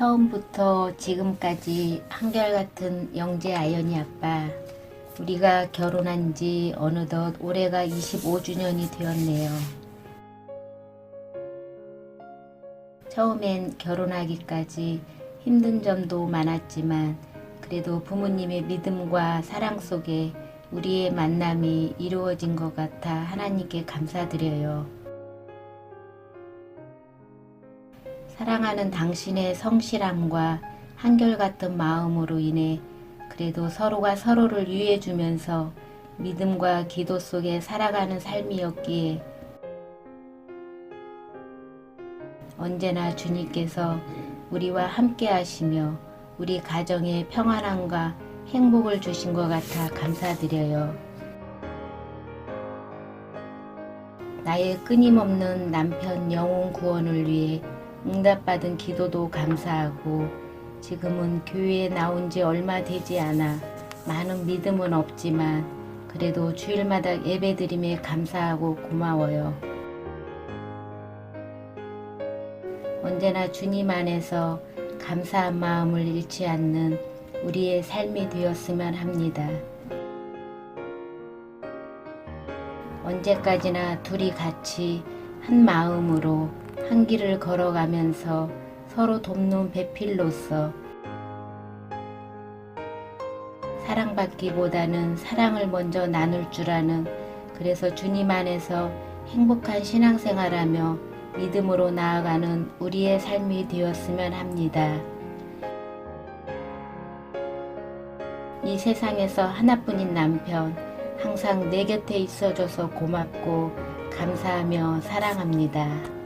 처음부터 지금까지 한결같은 영재 아연이 아빠. 우리가 결혼한 지 어느덧 올해가 25주년이 되었네요. 처음엔 결혼하기까지 힘든 점도 많았지만 그래도 부모님의 믿음과 사랑 속에 우리의 만남이 이루어진 것 같아 하나님께 감사드려요. 사랑하는 당신의 성실함과 한결같은 마음으로 인해 그래도 서로가 서로를 위해주면서 믿음과 기도 속에 살아가는 삶이었기에 언제나 주님께서 우리와 함께 하시며 우리 가정에 평안함과 행복을 주신 것 같아 감사드려요. 나의 끊임없는 남편 영혼 구원을 위해 응답받은 기도도 감사하고 지금은 교회에 나온 지 얼마 되지 않아 많은 믿음은 없지만 그래도 주일마다 예배드림에 감사하고 고마워요. 언제나 주님 안에서 감사한 마음을 잃지 않는 우리의 삶이 되었으면 합니다. 언제까지나 둘이 같이 한 마음으로 한 길을 걸어가면서 서로 돕는 배필로서 사랑받기보다는 사랑을 먼저 나눌 줄 아는 그래서 주님 안에서 행복한 신앙생활하며 믿음으로 나아가는 우리의 삶이 되었으면 합니다. 이 세상에서 하나뿐인 남편, 항상 내 곁에 있어줘서 고맙고 감사하며 사랑합니다.